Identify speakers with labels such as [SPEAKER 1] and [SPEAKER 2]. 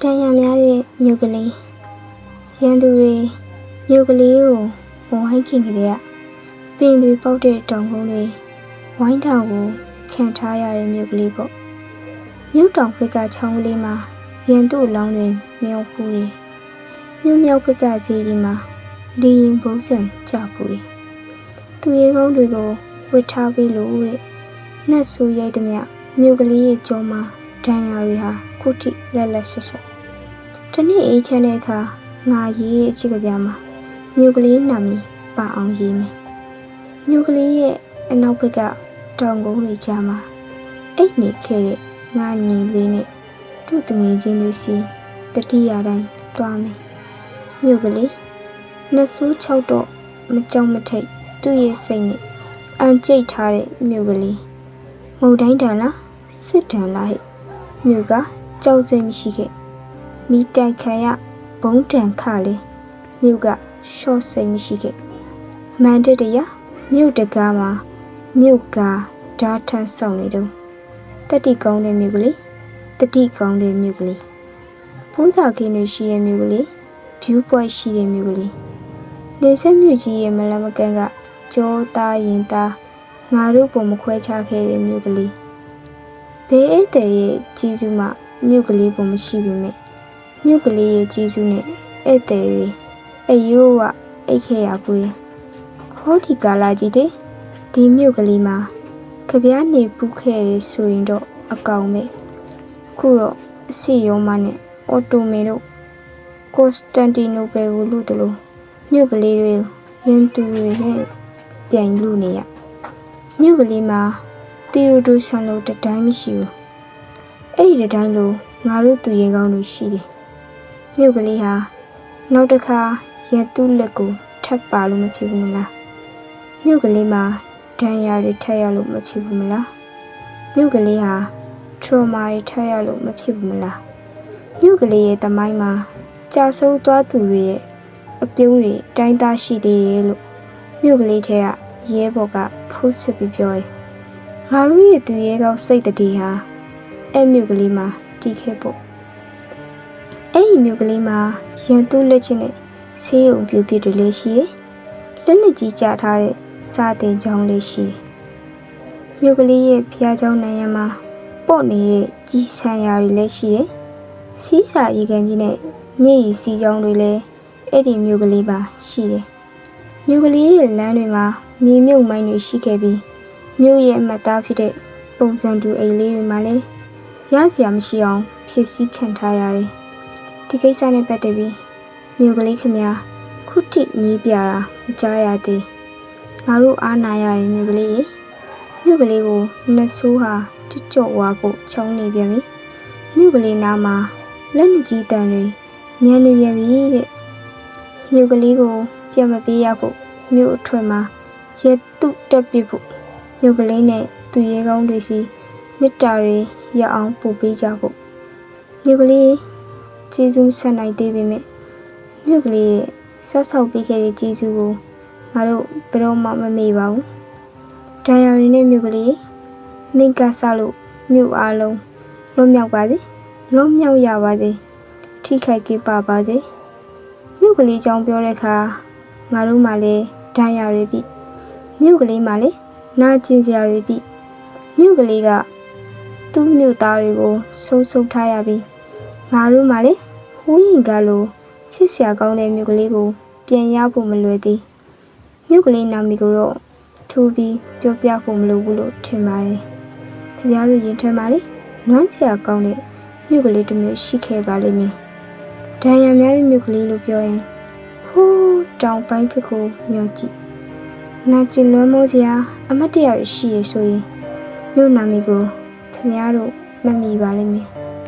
[SPEAKER 1] တန်ရများတဲ့မြို့ကလေးရန်သူတွေမြို့ကလေးကိုဝိုင်းခင်ကလေးကပင်တွေပေါက်တဲ့တောင်ကုန်းတွေဝိုင်းတောင်ကိုခံထားရတဲ့မြို့ကလေးပေါ့မြို့တောင်ဘက်ကချောင်းကလေးမှာရန်သူ့လောင်းတွေမြောက်ပူတွေမြို့မြောက်ဘက်ကဈေးဒီမှာလီရင်ဘုံစံကြပူတွေသူရဲကောင်းတွေကိုဝစ်ထားပေးလို့တဲ့နှက်ဆူရိုက်သည်မြမြို့ကလေးရဲ့ကြောမှာ ဒဏ်ရာတွေဟာခုထိလက်လက်ဆက်ဆက်တနေ့အေးချမ်းတဲ့အခါငါရေးတဲ့အချစ်ကပြားမှာမြို့ကလေးနာမည်ပါအောင်ရေးမယ်မြို့ကလေးရဲ့အနောက်ဘက်ကတောင်ကုန်းတွေကြားမှာအိတ်နေခဲ့တဲ့ငါညီလေးနဲ့သူ့တငယ်ချင်းတွေစီတတိယတိုင်းသွားမယ်မြို့ကလေးနှဆိုး၆တော့မကြောက်မထိတ်သူ့ရဲ့စိတ်နဲ့အန်ကျိတ်ထားတဲ့မြို့ကလေးငုံတိုင်းတန်လားစစ်တန်လားဟဲ့ မြို့ကကြောက်စိတ်မရှိခဲ့မိတိုက်ခံရဘုံတန်ခလေမြို့ကရှော့စိတ်မရှိခဲ့မန်တတရမြို့တကားမှာမြို့ကဓာထန်ဆောင်နေတော့တတိကောင်းတဲ့မြို့ကလေးတတိကောင်းတဲ့မြို့ကလေးဘုရားခင်းတွေရှိတဲ့မြို့ကလေး view point ရှိတဲ့မြို့ကလေးနေဆက်မြို့ကြီးရဲ့မလမကန်ကကြောသားရင်သားငါတို့ပုံမခွဲခြားခဲ့တဲ့မြို့ကလေး ဘေးဧည့်သည်ရဲ့ကြီးစုမှမြို့ကလေးပုံမရှိပေမဲ့မြို့ကလေးရဲ့ကြီးစုနဲ့ဧည့်သည်တွေအယိုးဝအိတ်ခဲ့ရဘူးလေဟောဒီကာလာကြီးတဲ့ဒီမြို့ကလေးမှာကြပြားနေပူးခဲ့ရဆိုရင်တော့အကောင်ပဲခုတော့အစီရောမနဲ့အော်တိုမေတို့ကိုစတန်တီနိုပယ်ကိုလူတလို့မြို့ကလေးတွေရင်သူတွေနဲ့ပြိုင်လူနေရမြို့ကလေးမှာ တီရိုဒိုဆန်လို့တတိုင်းမရှိဘူးအဲ့ဒီတတိုင်းလို့ငါတို့သူရင်ကောင်းတွေရှိတယ်မြို့ကလေးဟာနောက်တစ်ခါရတုလက်ကိုထပ်ပါလို့မဖြစ်ဘူးမလားမြို့ကလေးမှာဒဏ်ရာတွေထပ်ရလို့မဖြစ်ဘူးမလားမြို့ကလေးဟာ trauma တွေထပ်ရလို့မဖြစ်ဘူးမလားမြို့ကလေးရဲ့တမိုင်းမှာကြာဆုံးသွားသူတွေရဲ့အပြုံးတွေတိုင်းသားရှိသေးရဲ့လို့မြို့ကလေးထဲကရဲဘော်ကဖိုးစစ်ပြီးပြောရင် ငါတို့ရဲ့သူရဲကောင်းစိတ်တည်းဟာအဲ့မြို့ကလေးမှာတည်ခဲ့ဖို့အဲ့ဒီမြို့ကလေးမှာရန်သူလက်ချင်းနဲ့ဆေးရုံပြူပြတွေလည်းရှိတယ်။လက်နှစ်ကြီးကြထားတဲ့စာတင်ကျောင်းလေးရှိတယ်။မြို့ကလေးရဲ့ဖျားကျောင်းနိုင်ရမှာပေါ့နေတဲ့ကြီးဆန်ရာတွေလည်းရှိတယ်။စီးစာရေကန်ကြီးနဲ့မြေရီစီးကျောင်းတွေလည်းအဲ့ဒီမြို့ကလေးပါရှိတယ်။မြို့ကလေးရဲ့လမ်းတွေမှာမြေမြုပ်မိုင်းတွေရှိခဲ့ပြီး မြို့ရဲ့အမတ်သားဖြစ်တဲ့ပုံစံတူအိမ်လေးတွေမှာလည်းရစရာမရှိအောင်ဖြစ်စည်းခံထားရတယ်။ဒီကိစ္စနဲ့ပတ်သက်ပြီးမြို့ကလေးခင်ဗျာခုထိညီးပြတာမကြားရသေးငါတို့အားနာရတဲ့မြို့ကလေးရေမြို့ကလေးကိုနှဆိုးဟာကြွကြော့ဝါဖို့ချောင်းနေပြန်ပြီမြို့ကလေးနားမှာလက်နှစ်ကြီးတန်တွေညံနေပြန်ပြီတဲ့မြို့ကလေးကိုပြန်မပေးရဖို့မြို့အထွတ်မှာရဲတုတက်ပြဖို့ မြို့ကလေးနဲ့သူရဲကောင်းတွေစီမေတ္တာတွေရအောင်ပို့ပေးကြဖို့မြို့ကလေးကျေးဇူးဆက်နိုင်သေးပေမဲ့မြို့ကလေးရဲ့ဆောက်ဆောက်ပေးခဲ့တဲ့ကျေးဇူးကိုငါတို့ဘယ်တော့မှမမေ့ပါဘူး။ဒဏ်ရာတွေနဲ့မြို့ကလေးမင်္ဂဆလို့မြို့အားလုံးလွတ်မြောက်ပါစေ။လွတ်မြောက်ရပါစေ။ထိခိုက်ကြပါပါစေ။မြို့ကလေးကြောင်းပြောတဲ့အခါငါတို့မှလည်းဒဏ်ရာတွေပြီ။မြို့ကလေးမှလည်း နာကျင်စရာတွေပြီ။မြို့ကလေးကသူ့မြို့သားတွေကိုဆုံးဆုံးထားရပြီ။ငါတို့မှလေဟူးရင်ကလိုချစ်စရာကောင်းတဲ့မြို့ကလေးကို ပြန်ရဖို့မလွယ်သေးမြို့ကလေးနာမည်ကိုတော့ထူပြီးပြောပြဖို့မလိုဘူးလို့ထင်ပါတယ်။ခင်ဗျားတို့ရင်ထဲမှာလေနွမ်းစရာကောင်းတဲ့မြို့ကလေးတစ်မျိုးရှိခဲ့ပါလိမ့်မယ်။ဒဏ်ရာများတဲ့မြို့ကလေးလို့ပြောရင်ဟိုးတောင်ပိုင်းဘက်ကိုမျောကြည့်။ နာကျင်လွမ်းမိုးစရာအမတ်တရရှိရဆိုရင်မြို့နာမည်ကိုခင်ဗျားတို့မမီပါလိမ့်မယ်။